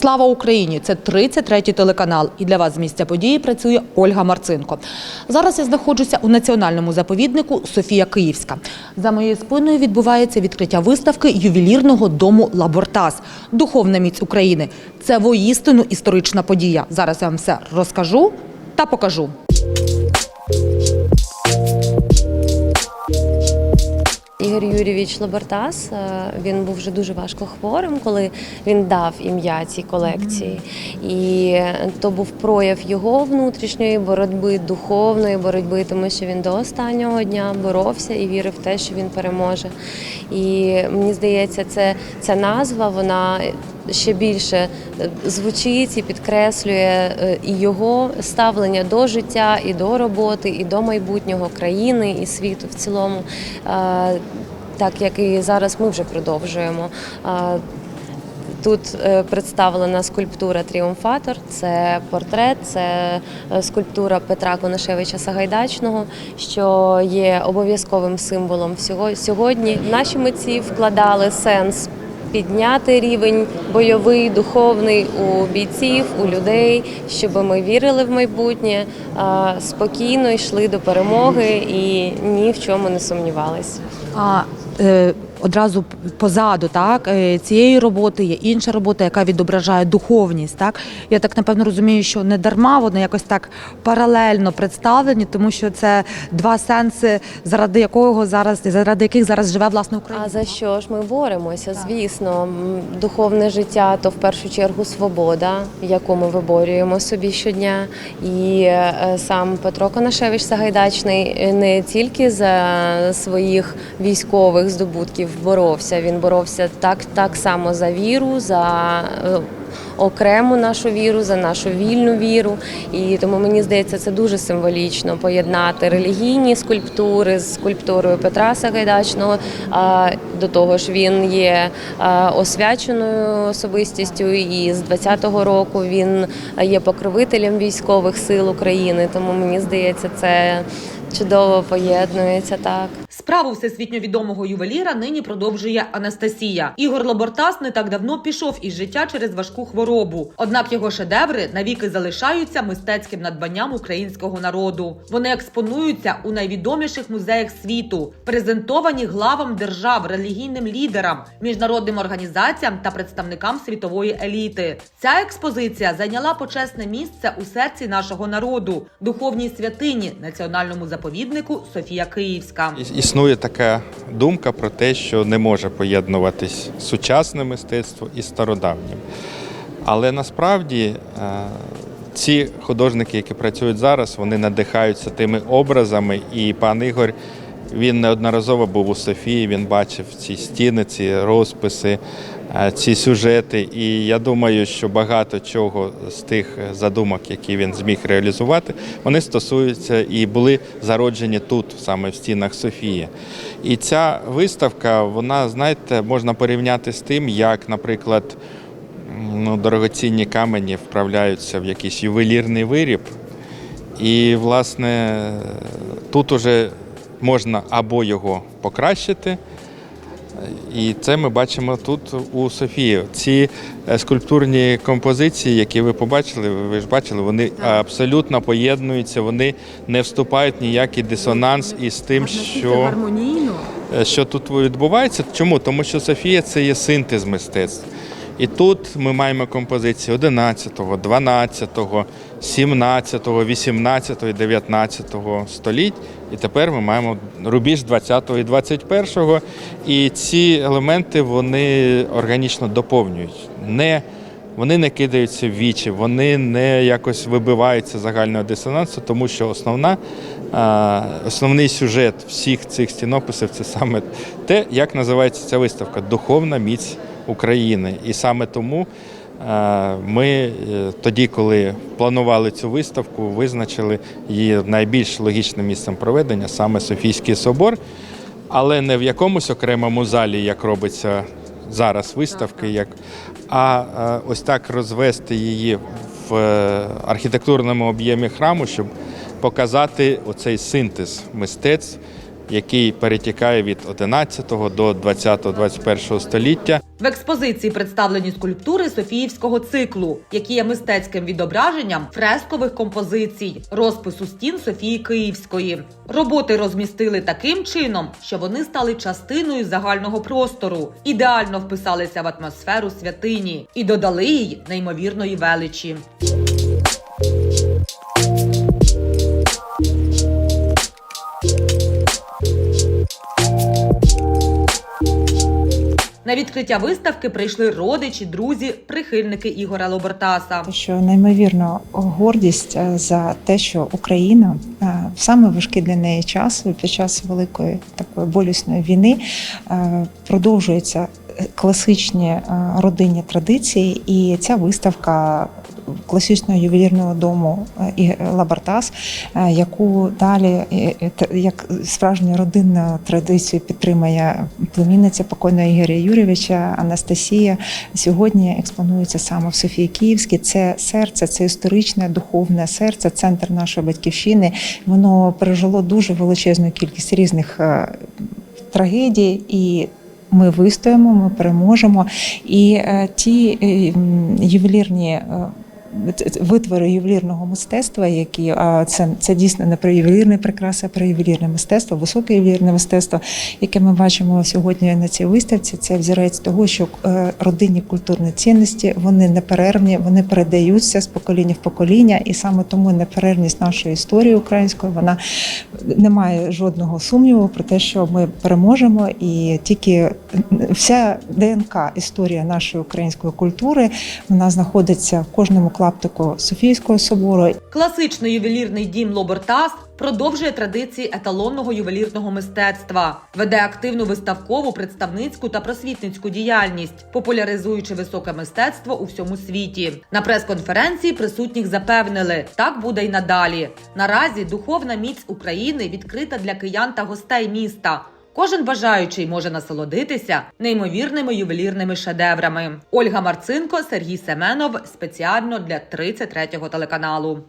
Слава Україні! Це 33-й телеканал. І для вас з місця події працює Ольга Марцинко. Зараз я знаходжуся у національному заповіднику Софія Київська. За моєю спиною відбувається відкриття виставки ювелірного дому Лабортас Духовна міць України. Це воістину історична подія. Зараз я вам все розкажу та покажу. Ігор Юрійович Лабортас, е, він був вже дуже важко хворим, коли він дав ім'я цій колекції. І то був прояв його внутрішньої боротьби, духовної боротьби, тому що він до останнього дня боровся і вірив в те, що він переможе. І мені здається, це ця назва вона ще більше е, звучить і підкреслює е, і його ставлення до життя, і до роботи, і до майбутнього країни і світу в цілому. Так як і зараз ми вже продовжуємо. Тут е, представлена скульптура Тріумфатор, це портрет, це скульптура Петра Конашевича Сагайдачного, що є обов'язковим символом сьогодні. Наші митці вкладали сенс. Підняти рівень бойовий, духовний у бійців, у людей, щоб ми вірили в майбутнє, спокійно йшли до перемоги і ні в чому не сумнівались. Одразу позаду так е, цієї роботи є інша робота, яка відображає духовність. Так я так напевно розумію, що не дарма вони якось так паралельно представлені, тому що це два сенси, заради якого зараз заради яких зараз живе власне Україна. А за що ж ми боремося? Звісно, духовне життя то в першу чергу свобода, яку ми виборюємо собі щодня. І е, сам Петро Конашевич Сагайдачний е, не тільки за своїх військових здобутків боровся, він боровся так, так само за віру, за е, окрему нашу віру, за нашу вільну віру. І тому мені здається, це дуже символічно поєднати релігійні скульптури з скульптурою Петра Сагайдачного. А до того ж, він є освяченою особистістю, і з 20-го року він є покровителем військових сил України. Тому мені здається, це чудово поєднується так. Справу всесвітньо відомого ювеліра нині продовжує Анастасія. Ігор Лабортас не так давно пішов із життя через важку хворобу. Однак його шедеври навіки залишаються мистецьким надбанням українського народу. Вони експонуються у найвідоміших музеях світу, презентовані главам держав, релігійним лідерам, міжнародним організаціям та представникам світової еліти. Ця експозиція зайняла почесне місце у серці нашого народу, духовній святині, національному заповіднику Софія Київська. Іс- Існує така думка про те, що не може поєднуватись сучасне мистецтво і стародавнім. Але насправді е, ці художники, які працюють зараз, вони надихаються тими образами. І пан Ігор він неодноразово був у Софії, він бачив ці стіни, ці розписи, е, ці сюжети. І я думаю, що багато чого з тих задумок, які він зміг реалізувати, вони стосуються і були зароджені тут, саме в стінах Софії. І ця виставка, вона, знаєте, можна порівняти з тим, як, наприклад, ну, дорогоцінні камені вправляються в якийсь ювелірний виріб. І, власне, тут уже можна або його покращити. І це ми бачимо тут у Софії. Ці е, скульптурні композиції, які ви побачили, ви ж бачили, вони абсолютно поєднуються, вони не вступають в ніякий дисонанс із тим, що, е, що тут відбувається. Чому? Тому що Софія це є синтез мистецтв. І тут ми маємо композиції 11, 12, 17, 18, 19 століть. І тепер ми маємо рубіж 20 і 21. І ці елементи вони органічно доповнюють. Не, вони не кидаються в вічі, вони не якось вибиваються загального дисонансу, тому що основна, основний сюжет всіх цих стінописів це саме те, як називається ця виставка Духовна міць України. І саме тому е, ми е, тоді, коли планували цю виставку, визначили її найбільш логічним місцем проведення саме Софійський собор, але не в якомусь окремому залі, як робиться зараз виставки, як, а ось так розвести її в е, архітектурному об'ємі храму, щоб показати оцей синтез мистецтв, який перетікає від 11 до 20-21 століття. В експозиції представлені скульптури Софіївського циклу, які є мистецьким відображенням фрескових композицій, розпису стін Софії Київської. Роботи розмістили таким чином, що вони стали частиною загального простору, ідеально вписалися в атмосферу святині і додали їй неймовірної величі. На відкриття виставки прийшли родичі, друзі, прихильники Ігора Лобертаса. що неймовірно гордість е, за те, що Україна е, в саме важкий для неї час під час великої такої болісної війни е, продовжуються класичні е, родинні традиції, і ця виставка. Класичного ювелірного дому е, і Лабартас, е, яку далі як справжню родинну традицію підтримує племінниця покойного Ігоря Юрійовича Анастасія сьогодні експонується саме в Софії Київській. Це серце, це історичне, духовне серце, центр нашої батьківщини. Воно пережило дуже величезну кількість різних трагедій і. Ми вистоїмо, ми переможемо. І е, ті е, ювелірні е, витвори ювелірного мистецтва, які а це, це дійсно не про ювелірні прикраси, а про ювелірне мистецтво, високе ювелірне мистецтво, яке ми бачимо сьогодні на цій виставці. Це взірець того, що е, родинні культурні цінності вони неперервні, вони передаються з покоління в покоління, і саме тому неперервність нашої історії української вона не має жодного сумніву про те, що ми переможемо, і тільки вся ДНК історія нашої української культури вона знаходиться в кожному клаптику Софійського собору. Класичний ювелірний дім Лобертас продовжує традиції еталонного ювелірного мистецтва, веде активну виставкову, представницьку та просвітницьку діяльність, популяризуючи високе мистецтво у всьому світі. На прес-конференції присутніх запевнили, так буде й надалі. Наразі духовна міць України відкрита для киян та гостей міста. Кожен бажаючий може насолодитися неймовірними ювелірними шедеврами. Ольга Марцинко, Сергій Семенов спеціально для 33-го телеканалу.